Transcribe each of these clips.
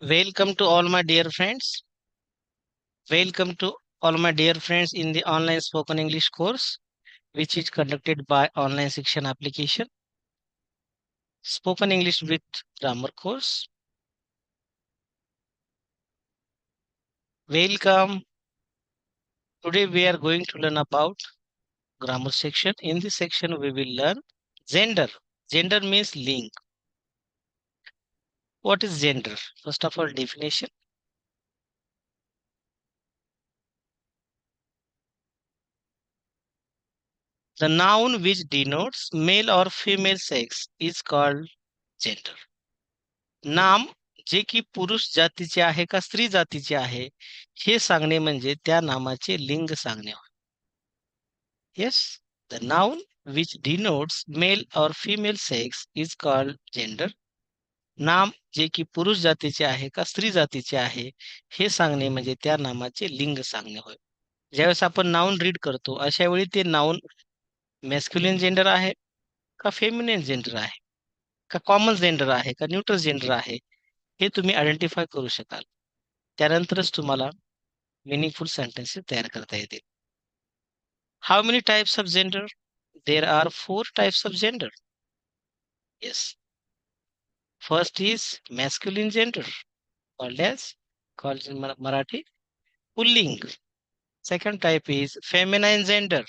Welcome to all my dear friends. Welcome to all my dear friends in the online spoken English course, which is conducted by online section application. Spoken English with grammar course. Welcome. Today we are going to learn about grammar section. In this section, we will learn gender. Gender means link What is gender? First of all, definition. The noun which denotes male or female sex is called gender. नाम जे की पुरुष जातीचे आहे का स्त्री जातीचे आहे हे सांगणे म्हणजे त्या नामाचे लिंग सांगणे होय yes the noun which denotes male और female sex is called gender नाम जे की पुरुष जातीचे आहे का स्त्री जातीचे आहे हे सांगणे म्हणजे त्या नामाचे लिंग सांगणे होय. ज्यावेळेस आपण नाऊन रीड करतो अशा वेळी ते नाऊन मॅस्क्युलिन जेंडर आहे का फेमिनिन जेंडर आहे? का कॉमन जेंडर आहे का न्यूट्रल जेंडर आहे? हे तुम्ही आयडेंटिफाय करू शकाल. त्यानंतरच तुम्हाला मिनिंगफुल सेंटेन्सेस तयार करता येतील. How many types of gender there are four types of gender yes First is masculine gender called as called in Marathi pulling. Second type is feminine gender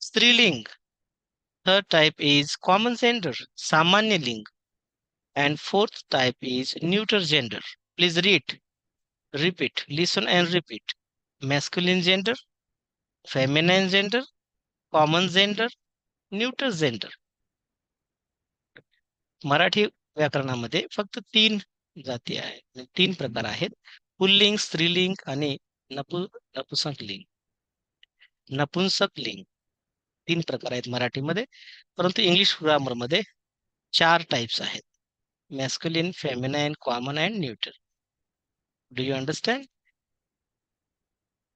striling. Third type is common gender samanya ling. And fourth type is neuter gender. Please read, repeat, listen and repeat. Masculine gender, feminine gender, common gender, neuter gender. Marathi व्याकरणामध्ये फक्त तीन जाती आहेत. म्हणजे तीन प्रकार आहेत. Pulling स्त्रीलिंग आणि नपु नपुसक लिंग नपुंसक लिंग तीन प्रकार आहेत मराठीमध्ये. परंतु इंग्लिश ग्रामरमध्ये चार टाइप्स आहेत. Masculine feminine common and neutral do you understand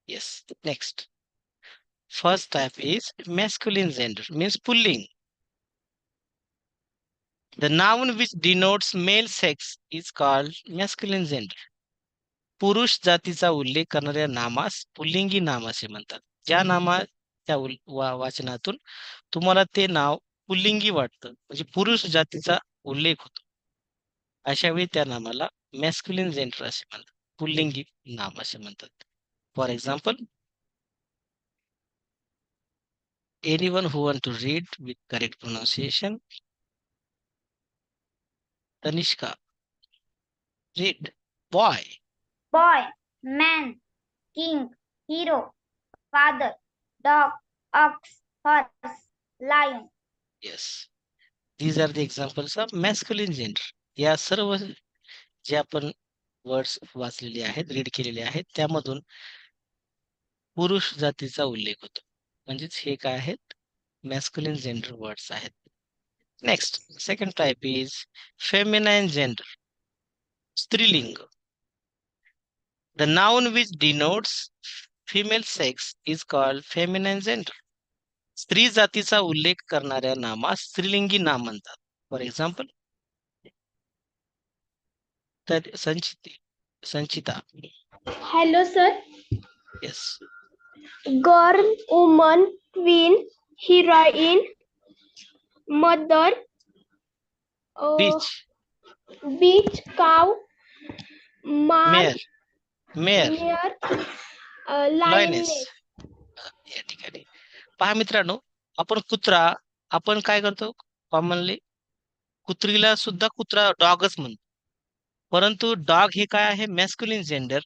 yes next first type is masculine gender means pulling The noun which denotes male sex is called masculine gender. पुरुष जातीचा उल्लेख करणाऱ्या नामास पुल्लिंगी नाम असे म्हणतात. ज्या नामाच्या उल- वा- वाचनातून तुम्हाला ते नाव पुल्लिंगी वाटतं. म्हणजे पुरुष जातीचा उल्लेख होतो. अशा वेळी त्या नामाला मॅस्क्युलिन जेंडर असे म्हणतात. पुल्लिंगी नाम असे म्हणतात. For example any one who want to read with correct pronunciation Tanishka. Read boy boy, man, king, hero, father, dog, ox, horse, lion. Yes these are the examples of masculine gender या सर्व जे आपण words वाचलेले आहेत read केलेले आहेत त्यामधून पुरुष जातीचा उल्लेख होतो. म्हणजेच हे काय आहेत? मॅस्क्युलिन जेंडर वर्ड्स आहेत. Next second type is feminine gender स्त्रीलिंग the noun which denotes female sex is called feminine gender स्त्री जातीचा उल्लेख करणाऱ्या नामास स्त्रीलिंगी नाम म्हणतात फॉर एक्झाम्पल तर Sanchiti Sanchita Hello, sir. Yes Girl, woman, queen, heroine, mother, uh, bitch beach, cow, mare mare mare, uh, lioness lioness. या ठिकाणी. पहा मित्रांनो आपण कुत्रा आपण काय करतो? कॉमनली कुत्रीला सुद्धा कुत्रा डॉगच म्हणतो. परंतु डॉग हे काय आहे? मॅस्क्युलिन जेंडर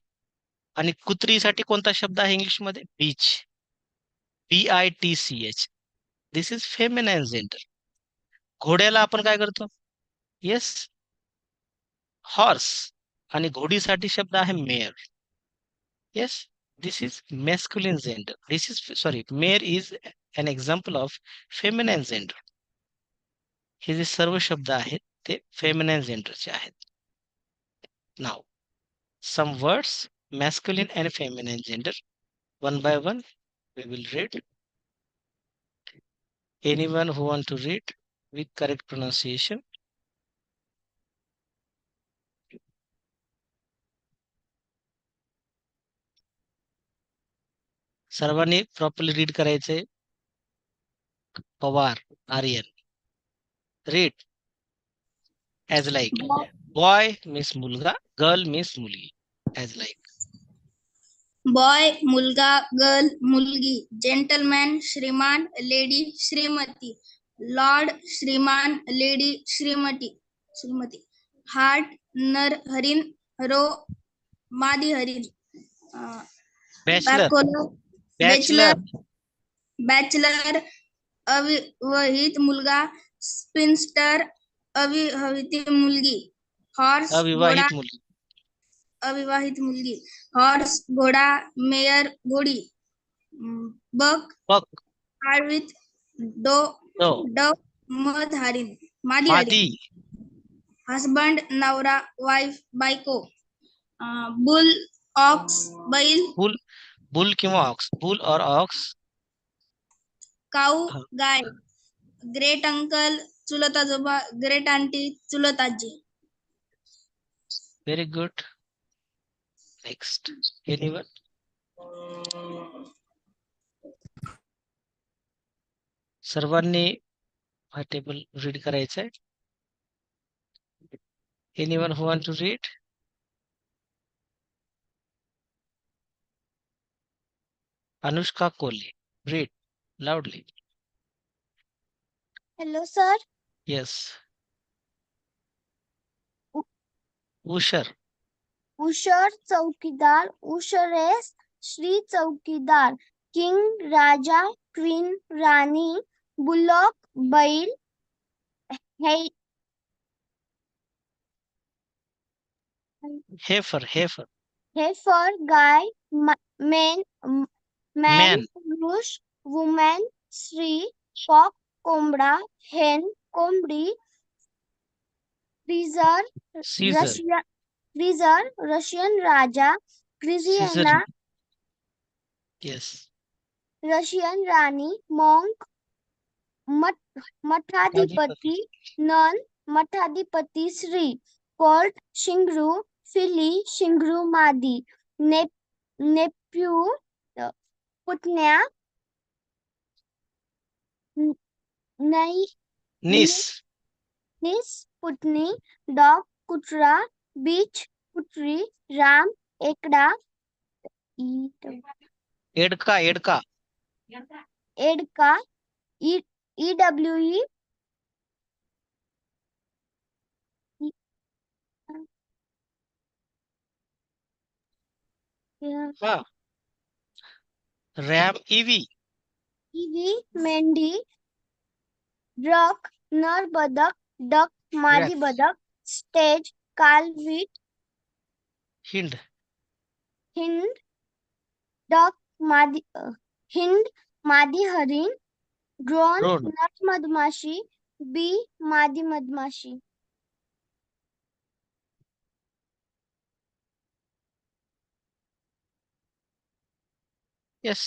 आणि कुत्रीसाठी कोणता शब्द आहे इंग्लिशमध्ये bitch B I T C H this is feminine gender घोड्याला आपण काय करतो येस हॉर्स आणि घोडीसाठी शब्द आहे mare yes this is masculine gender this is sorry mare is an example of feminine gender हे जे सर्व शब्द आहेत ते फेमिनाइन जेंडरचे आहेत नाव some words masculine and feminine gender. One by one, we will read. Anyone who want to read with correct pronunciation. सर्वांनी properly read कराए Pawar, Aryan. Read as like boy means मुलगा गर्ल मिस मुलगी. As like boy मुलगा girl मुलगी. Gentleman श्रीमान lady श्रीमती. Lord श्रीमान lady श्रीमती श्रीमती. हार्ट नर हरिण रो मादी हरिण. अं, बॅचलर बॅचलर अविवाहित मुलगा स्पिन्स्टर अविवाहित मुलगी. हॉर्स अविवाहित मुलगी. अविवाहित मुलगी. हॉर्स घोडा मेयर घोडी बक. बक. आळवीत डो तो हसबंड नवरा वाईफ बायको बुल ऑक्स बैल। बुल बुल किंवा ऑक्स? बुल और ऑक्स? काऊ गाय। ग्रेट अंकल चुलत आजोबा ग्रेट आंटी चुलत आजी व्हेरी गुड नेक्स्ट एनीवन सर्वांनी हा टेबल रीड करायचा आहे anyone who want to read Anushka Kolhe read loudly Hello, sir. yes. Usher usher चौकीदार उशरेस श्री चौकीदार किंग राजा क्वीन राणी बुलॉक बैल हे। हेफर हेफर हेफर गाय मेन मॅन Man. पुरुष वुमॅन स्त्री कॉक कोंबडा हेन कोंबडी फ्रीजर रशिया फ्रीजर रशियन राजा क्रिझियना येस रशियन राणी मॉन्क मठ मठाधिपती नन मठाधिपती श्री कोर्ट शिंगरू फिली शिंगरू मादी ने नेप्यू पुतण्या न- निस। निस पुतणी डॉग कुत्रा बीच कुत्री राम एकडा एडका एडका। एडका ई डब्ल्यू ई हा। ईवी। ईवी मेंढी ड्रक नर बदक डक मादी Yes. बदक स्टेज कालवीट हिंड। हिंद डक मादी हिंद मादी हरिण ड्रोन Drone. नर मधमाशी बी मादी मधमाशी yes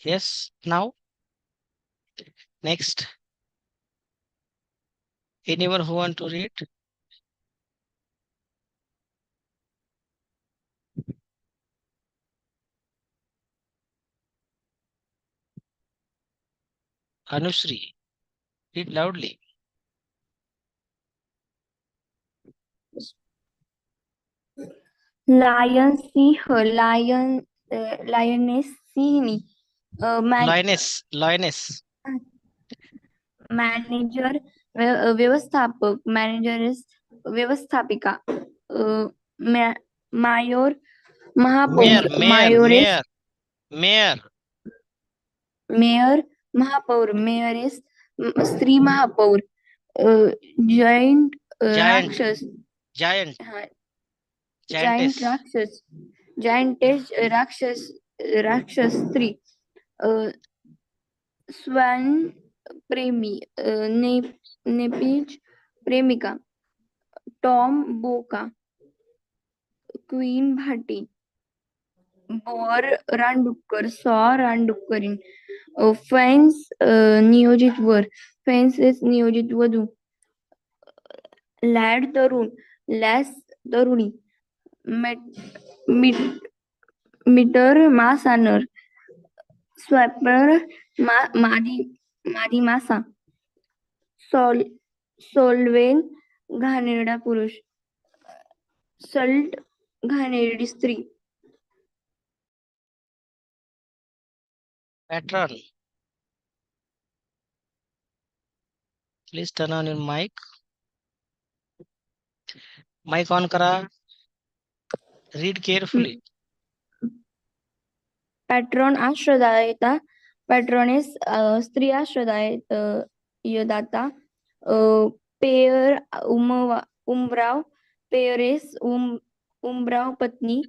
Yes, now? Next. Anyone who want to read? Anushri, read loudly. Lion see her, lion, uh, lioness see me. Uh, my... Lioness, lioness. Manager व्यवस्थापक manager व्यवस्थापिका mayor महापौर मायोरेस mayor, mayor, mayor महापौर मेयरेस स्त्री महापौर joint राक्षस giant, giant राक्षस जायंटेस राक्षस राक्षस स्त्री स्वयं प्रेमी ने, नेपीज प्रेमिका, टॉम बोका, क्वीन भाटी बोर रानडुक्कर सॉ रानडुक्करीन फेन्स नियोजित वर फेन्सेस नियोजित वधू, लॅड तरुण, लॅस तरुणी, मेट, मीट, मीटर मासानर, स्वॅपर मा, मादी मासा सॉल सोल्वेन घाणेरडा पुरुष सल्ट घाणेरडी स्त्री Patron. Please turn on your mic. Mic on करा. Read carefully. पॅट्रॉन आश्रदायता पॅट्रॉनेस अ, स्त्री आश्रदाय अ, यदाता पेयर उमवा उमराव पेयरेस उम उमराव पत्नी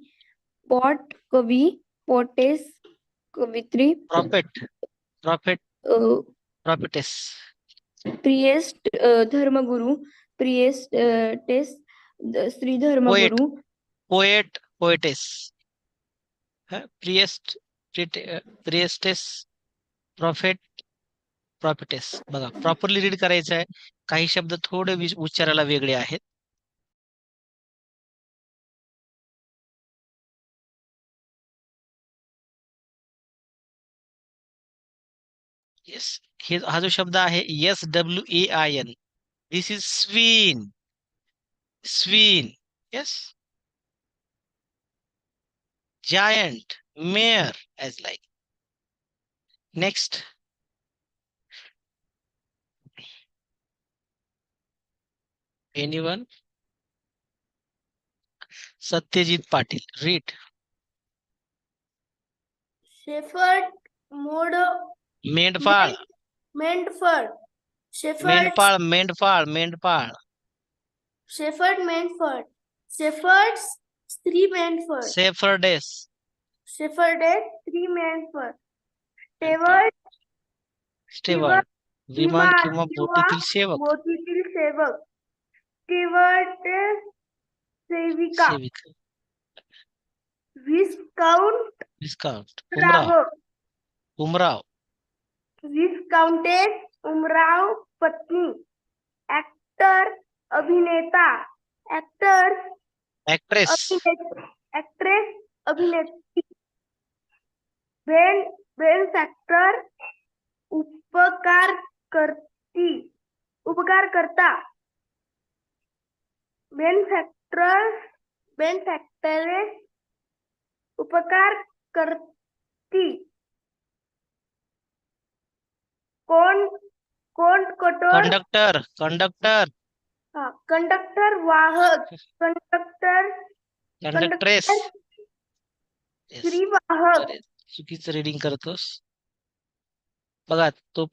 पॉट कवी पोटेस कवित्री. अ, Prophetess. प्रिएस्ट अ, धर्मगुरु प्रिएस्ट अ, टेस स्त्री धर्मगुरु Poet. Poetess. huh? Priest. Prophetess. बघा प्रॉपरली रीड आहे काही शब्द थोडे उच्चाराला येस हे, हा जो शब्द आहे S W A I N this is swine swine yes giant mayor as like. Next. Anyone? Satyajit Patil, read. Shepherd mode Mendpal. Mendpal. Shepherd Mendpal, Mendpal, Mendpal. Shepherd Mendford. Shepherds three Mendford. Shepherdess. Shepherdess three Mendford. Steward, steward विमान किंवा बोटीतील सेवक? बोटीतील सेवक, Stewardess, सेविका, सेविका. Viscount, viscount उमराव. राहक, उमराव. Viscountess, उमराव पत्नी, Actor, अभिनेता, Actors, ऍक्ट्रेस ऍक्ट्रेस अभिनेत्री. बेन बेन फॅक्टर उपकार करती उपकार करता बेन फॅक्टर बेन फॅक्टरेस उपकार करती कोण कोण कठोर? Conductor conductor. कंडक्टर वाहक कंडक्टर कंडक्ट्रेस स्त्री वाहक चुकीचं रिडिंग करतोस? बघा तो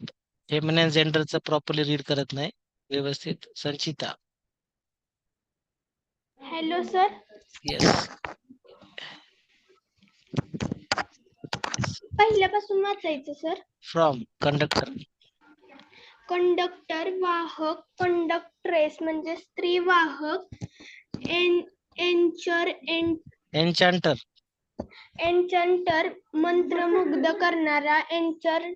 फेमिनाईन जेंडरचं प्रॉपरली रीड करत नाही. व्यवस्थित. संचिता. हॅलो सर येस पहिल्यापासून वाचायचं सर फ्रॉम कंडक्टर कंडक्टर वाहक कंडक्ट्रेस म्हणजे स्त्री वाहक एन एंचर एन एन्चांटर एन्चंटर मंत्रमुग्ध करणारा एन्चर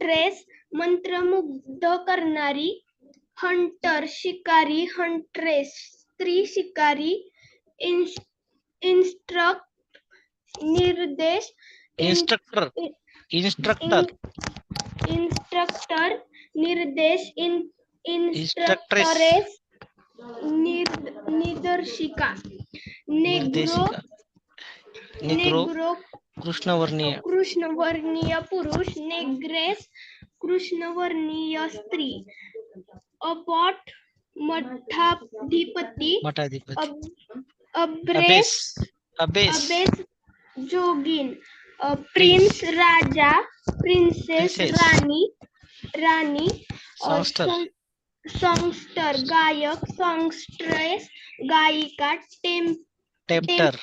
ट्रेस मंत्रमुग्ध करणारी हंटर शिकारी हंट्रेस स्त्री शिकारी इन्स्ट्रक्ट निर्देश इन्स्ट्रक्टर इन्स्ट्रक्टर इन्स्ट्रक्टर निर्देश Instructress. निदर्शिका नेग्रो कृष्णवर्णीय। कृष्णवर्णीय पुरुष नेग्रेस कृष्णवर्णीय स्त्री। अपॉट मठाधिपती। मठाधिपती। अब- अब्रेस अबेस। अबेस। जोगीन। प्रिन्स राजा प्रिंसेस Songster. सॉंग- सॉंगस्टर गायक सॉन्गस्ट्रेस गायिका टेम tempter.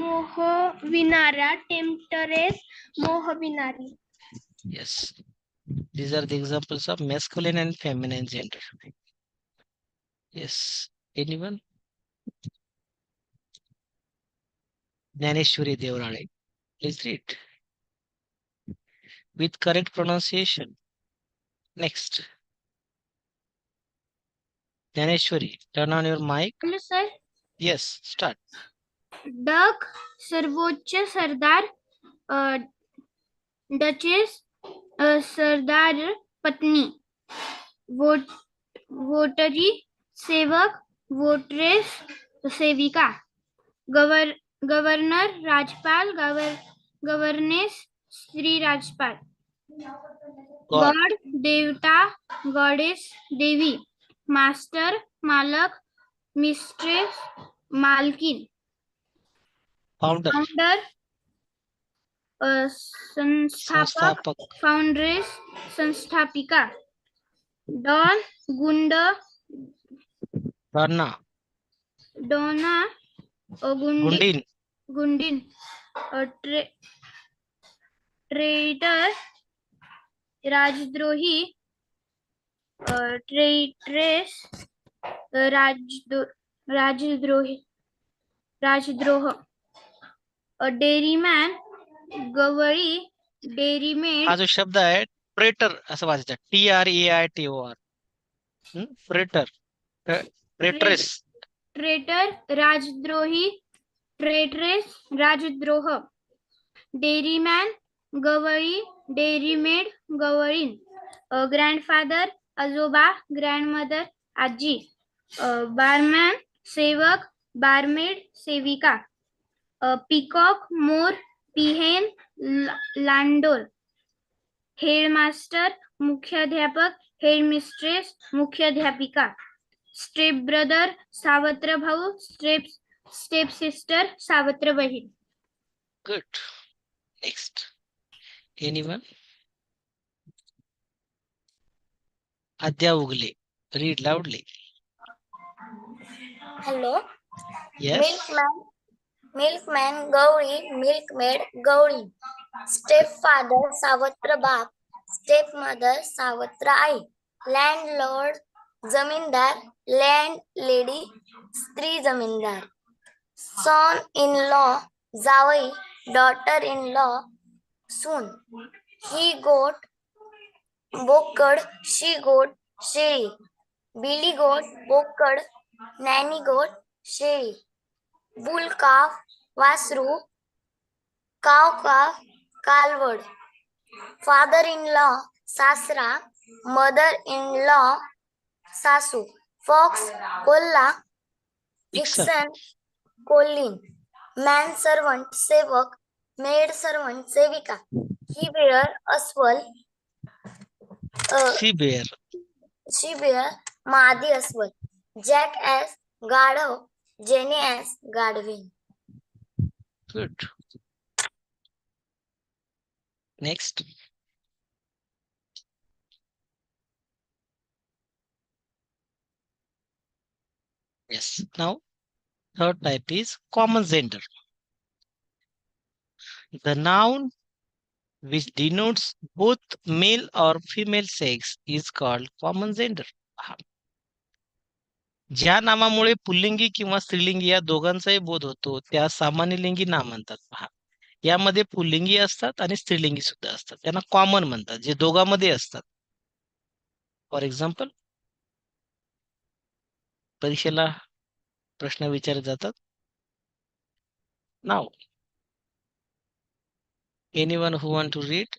Mohavinara temptress Mohavinari. Yes. These are the examples of masculine and feminine gender. Yes. Anyone? Naneshwari Devarale. Please read. With correct pronunciation. Next. Janeshwari, turn on your mic. Hello, sir. Yes, start. Duke सर्वोच्च सरदार duchess सरदार पत्नी vote वोटरी सेवक वोटरेस सेविका गवर governor राजपाल गवर governess Shri राजपाल god देवता goddess देवी मास्टर मालक मिस्ट्रेस मालकीन फाउंडर संस्थापक फाउंड्रेस संस्थापिका डॉन गुंड डोना Gundin, गुंडीन अ, ट्रे ट्रेटर राजद्रोही ट्रेट्रेस राजद्रोही राजद्रोह अ, डेअरीमॅन गवळी डेअरीमेड हा जो शब्द आहे ट्रेटर असं वाचायचं. T R A I T O R traitor traitress traitor राजद्रोही traitress राजद्रोह. डेरी डेअरीमॅन गवळी डेअरीमेड गवळीन ग्रँडफादर आजोबा ग्रँडमदर आजी. बारमॅन सेवक बारमेड सेविका. पिकॉक मोर पिहेन लांडोर। हेडमास्टर मुख्याध्यापक हेडमिस्ट्रेस मुख्याध्यापिका। स्टेप ब्रदर सावत्र भाऊ स्टेप स्टेप सिस्टर सावत्र बहीण good next anyone Aadya Ugale. Read loudly Hello. Yes Milkman, milkman Gauri, milkmaid Gauri. Stepfather Savatra Bap, stepmother Savatra Ai. Landlord Zamindar, landlady Stri Zamindar. Son-in-law Zawai, daughter-in-law Soon. He goat, बोकड, she goat, शेळी. Billy goat, बोकड, nanny goat, शेळी bull calf वासरू cow calf कालवड. Father in law सासरा mother in law सासू. Fox कोल्हा Vixen. Vixen कोल्हीन. मॅन सर्वंट सेवक मेड सर्वंट सेविका. ही बेअर अस्वल सी बेअर शी बेअर मादी अस्वल. जॅक एस गाढव Genius Godwin. Good. Next. Yes. Now, third type is common gender. The noun which denotes both male or female sex is called common gender. ज्या नामामुळे पुल्लिंगी किंवा स्त्रीलिंगी या दोघांचाही बोध होतो त्या सामान्य लिंगी नाम म्हणतात. पहा. यामध्ये पुल्लिंगी असतात आणि स्त्रीलिंगी सुद्धा असतात. त्यांना कॉमन म्हणतात जे दोघांमध्ये असतात. फॉर एक्झाम्पल परीक्षेला प्रश्न विचारले जातात. नाव any one who one two read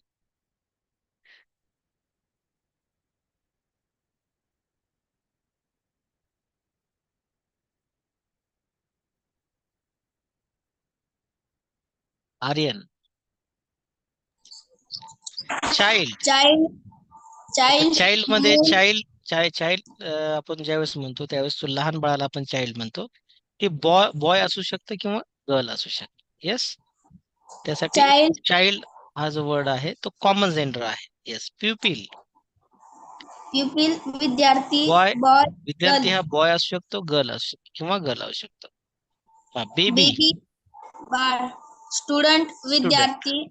Aryan. Child child child चाइल्डमध्ये मूल. चाइल्ड चाइल्ड आपण ज्यावेळेस म्हणतो त्यावेळेस तो लहान बाळाला आपण चाइल्ड म्हणतो. ते बॉय बॉय असू शकतं किंवा गर्ल असू शकतं. येस त्यासाठी चाइल्ड हा जो वर्ड आहे तो कॉमन जेंडर आहे. येस प्युपिल प्युपिल विद्यार्थी. बॉय विद्यार्थी. हा बॉय असू शकतो गर्ल असू शकतो किंवा गर्ल असू शकतो. बेबी बेबी बाळ. स्टुडंट विद्यार्थी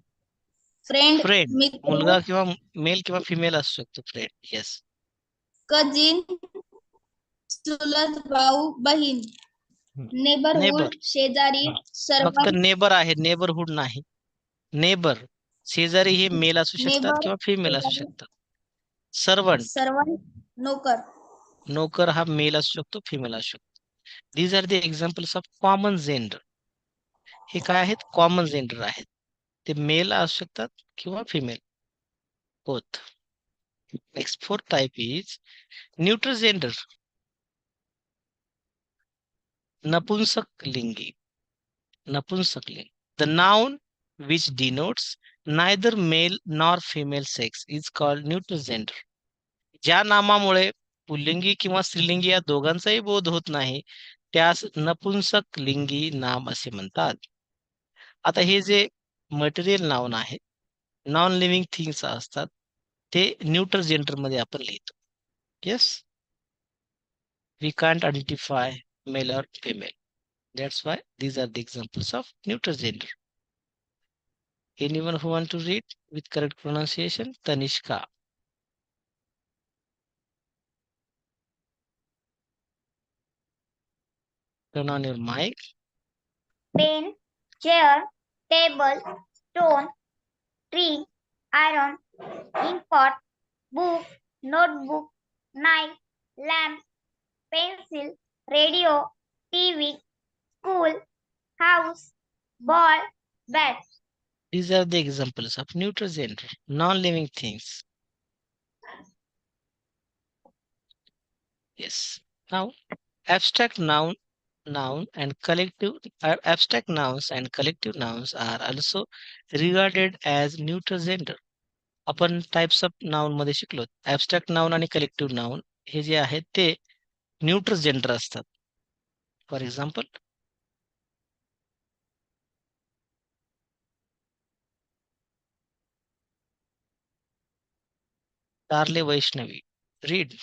फ्रेंड फ्रेंड मित्र. मुलगा किंवा मेल किंवा फिमेल असू शकतो. फ्रेंड येस कजिन चुलत भाऊ बहीण. नेबरहुड. शेजारी. फक्त नेबर आहे. नेबरहुड नाही. नेबर शेजारी हे मेल असू शकतात किंवा फिमेल असू. शकतात. सर्वंट सर्वंट नोकर. नोकर हा मेल असू शकतो फिमेल असू शकतो. These are the examples of common gender हे काय आहेत? कॉमन जेंडर आहेत. ते मेल असू शकतात किंवा female both next fourth type is neutral gender नपुंसक लिंगी नपुंसक लिंग the noun which denotes neither male nor female sex is called neutral gender ज्या नामामुळे पुल्लिंगी किंवा स्त्रीलिंगी या दोघांचाही बोध होत नाही त्यास नपुंसक लिंगी नाम असे म्हणतात. आता हे जे मटेरियल नाउन आहे नॉन लिव्हिंग थिंग्स असतात ते न्यूट्रल जेंडर मध्ये आपण लिहितो yes we can't identify male और female that's why these are the examples of neutral gender Anyone who want to read with correct pronunciation? Tanishka. Turn on your mic. pen, chair, table, stone, tree, iron, ink pot, book, notebook, knife, lamp, pencil, radio, TV, school, house, ball, bat. These are the examples of gender, non-living things. Yes. Now, abstract noun, noun and collective uh, abstract nouns and collective nouns are also regarded as neutral gender. आपण types of noun मध्ये शिकलो abstract noun आणि collective noun हे जे आहेत ते neutral gender असतात for example कारले Vaishnavi read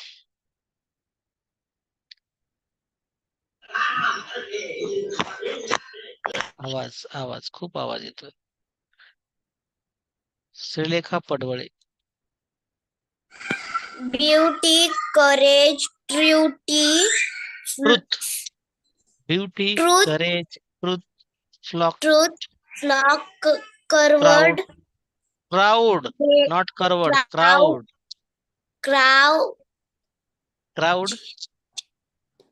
आवाज़ आवाज़ खूप आवाज़ येतोय. Shrilekha पडवळे. Beauty, courage, duty, truth. Beauty courage truth flock. truth, flock, curved, crowd not करवर्ड. Crowd crowd, crowd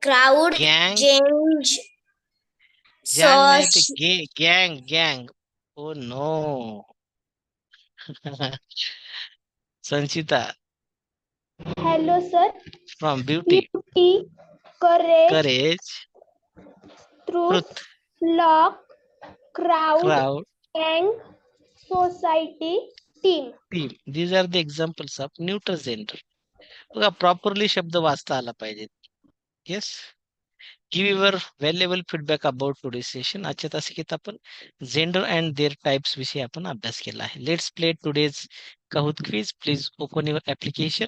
crowd, गँग change, गँग search, गँग गँग oh no Sanchita. Hello sir from beauty beauty courage courage truth truth lock crowd crowd गँग society team team these are the examples of neutral gender बघा properly शब्द वाचता आला पाहिजे yes give your valuable feedback about today session आजच्या तासिकेत आपण gender and there types विषयी आपण अभ्यास केला आहे. Let's play today's Kahoot quiz please open your application